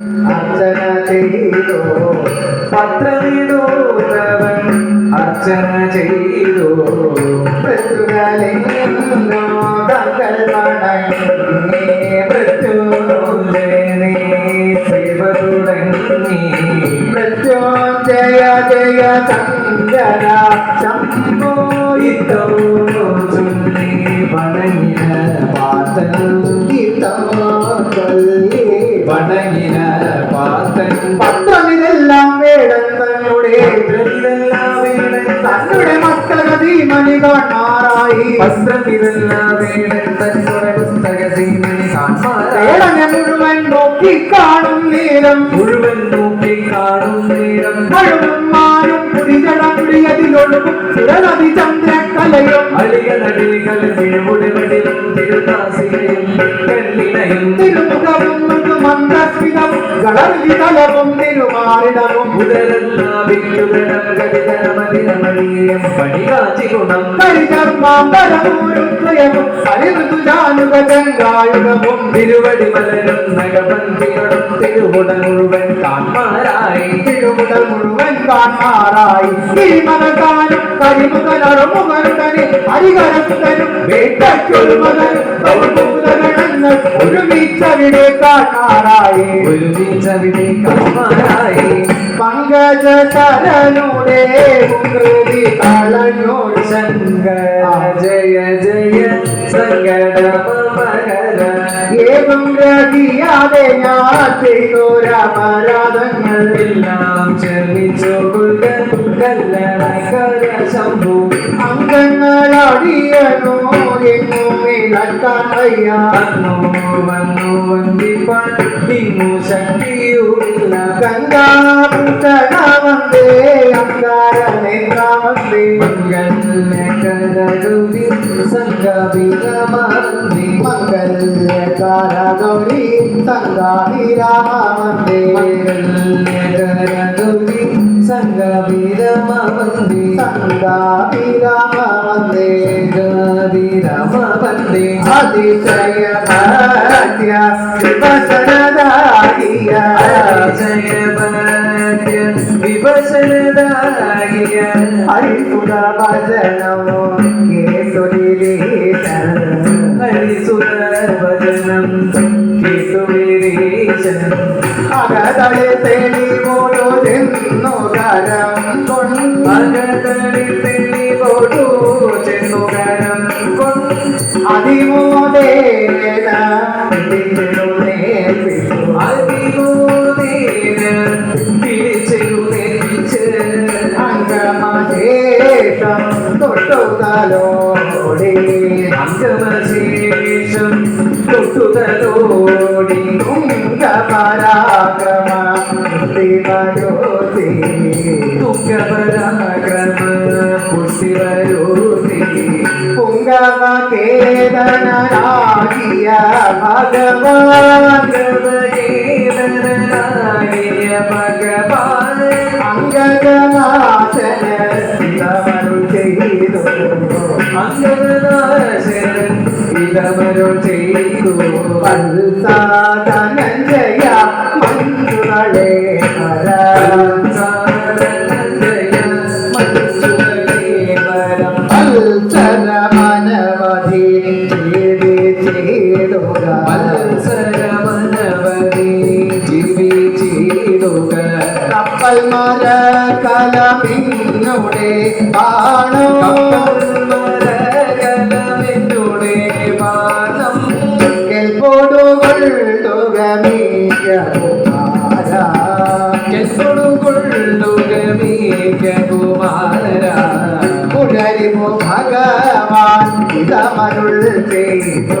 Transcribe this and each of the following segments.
അർച്ചന ചെയ്തു പത്രമിടൂതവൻ അർച്ചന ചെയ്തു. തങ്ങൾ മടങ്ങി മൃത്യുഞ്ജയനെ സേവ തുടങ്ങി മൃത്യുഞ്ജയ ജയ ചന്ദ്ര ശംഭോയിത്തോ മുഴുവൻ നോക്കി കാണും നേരം മുഴുവൻ നോക്കി കാണും നേരം. മഴുവും മാനും പുരിജടമുടിയതിലൊഴുകും സുരനദി ചന്ദ്രക്കലയും അളിയ നടികൾ തിരുനാസികയും കല്ലിനയും തിരുമുഖവും മന്ദസ്മിതവും ഗംഗായുഗവും തിരുവടി മലരും നഗപന്തികളും തിരുവുട മുഴുവൻ കാൺമാരായി തിരുമുടൽ മുഴുവൻ കാണാറായി തിരുമകാനും കരിമുകനറുമുകളുടനെ ഹരികരസുതരും വേട്ടയ്ക്കൊരു മകൻ. ഗണങ്ങൾ ഒരുമിച്ചവിടെ കാണാറായി ഒരുമിച്ചവിടെ കാൺമാരായി പങ്കജകരനുടെ കൃതി കളഞ്ഞോട് ശങ്കര ജയ ജയ സങ്കടമകര ഏതും ഗ്രഹിയാതെ ഞാൻ ചെയ്തോരപരാധങ്ങൾ എല്ലാം ക്ഷമിച്ചു കൊള്ളുക കല്ലണകര ശംഭു അംഗങ്ങളടിയനോ ನಟ್ಟಾಟಯ್ಯ ನೋವನ್ನು ಒಂದಿಪ ನಿನ್ನು ಶಕ್ತಿಯೂ ಇಲ್ಲ ಗಂಗಾಪುತನ ಒಂದೇ ಅಂಗಾರ ನೇತ್ರ ಒಂದೇ ಮಂಗಲ್ಯ ಕರಡುವಿ ಸಂಗ ವಿರಮ ಮಂಗಲ್ಯ ಕಾರ ಗೌರಿ ಸಂಗ ವಿರಾಮ ಒಂದೇ ಮಂಗಲ್ಯ ಕರಡುವಿ ಸಂಗ ವಿರಮ ಒಂದೇ ಸಂಗ ವಿರಾಮ അതിശയ ഭക്യ വിപസനദായിയ ജയ ഭാഗ്യ വിഭജനദായ ഹരിസുര ഭജനമോ കേസുരീശൻ ഹരിസുരവചനം കേതുവിരീശൻ അകതളെ തേടി പോലോ ചെന്നു കരം കൊണ്ട് തൊട്ടുതലോടി അംഗമശേഷം തൊട്ടുതലോടി തുംഗപരാക്രമ ശിവജ്യോതി തുങ്കപരാക്രമ പുഷ്ടിവരോധി പുങ്കവ ഭഗവാൻ ദ്രവകേതനായ ഭഗവാൻ അംഗനാശന ശിവമരു ചെയ്തു അംഗനാശൻ ഇതമരോ ചെയ്തു വത്സാധനഞ്ജയ കപ്പൽ മര കലമിന്നുടെ ആണോ കേൾപ്പോടുകൾ തുകമീയ പുലരിമു ഭഗവാൻ ഇതമരുൾ ചെയ്തു.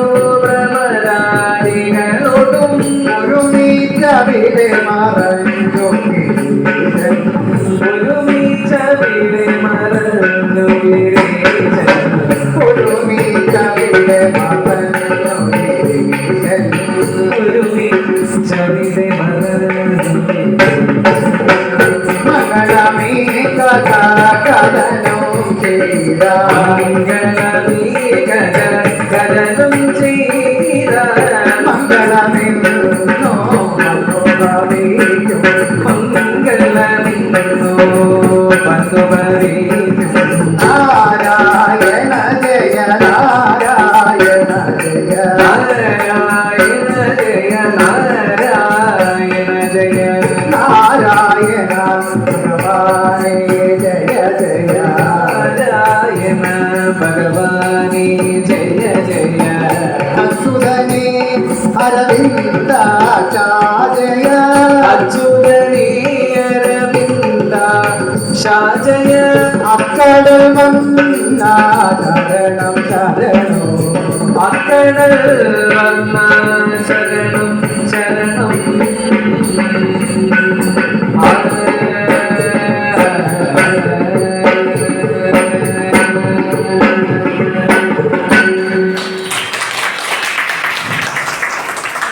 sobari ഷാജയ അക്കടൽ വന്ന ശരണം? ശരണോ അക്കടൽ വന്ന ശരണം ശരണം.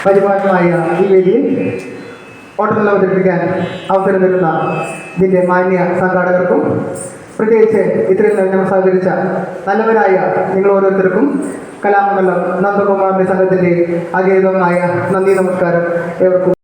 പരിപാടിയായ ഈ വേദിയിൽ ഓട്ടത്തിൽ അവതരിപ്പിക്കാൻ അവസരം തരുന്ന ഇതിന്റെ മാന്യ സംഘാടകർക്കും പ്രത്യേകിച്ച് ഇത്രയും നമ്മൾ സഹകരിച്ച നല്ലവരായ നിങ്ങൾ ഓരോരുത്തർക്കും കലാമണ്ഡലം നന്ദകുമാറിന്റെ സംഘത്തിന്റെ അഗേതമായ നന്ദി നമസ്കാരം ഏവർക്കും.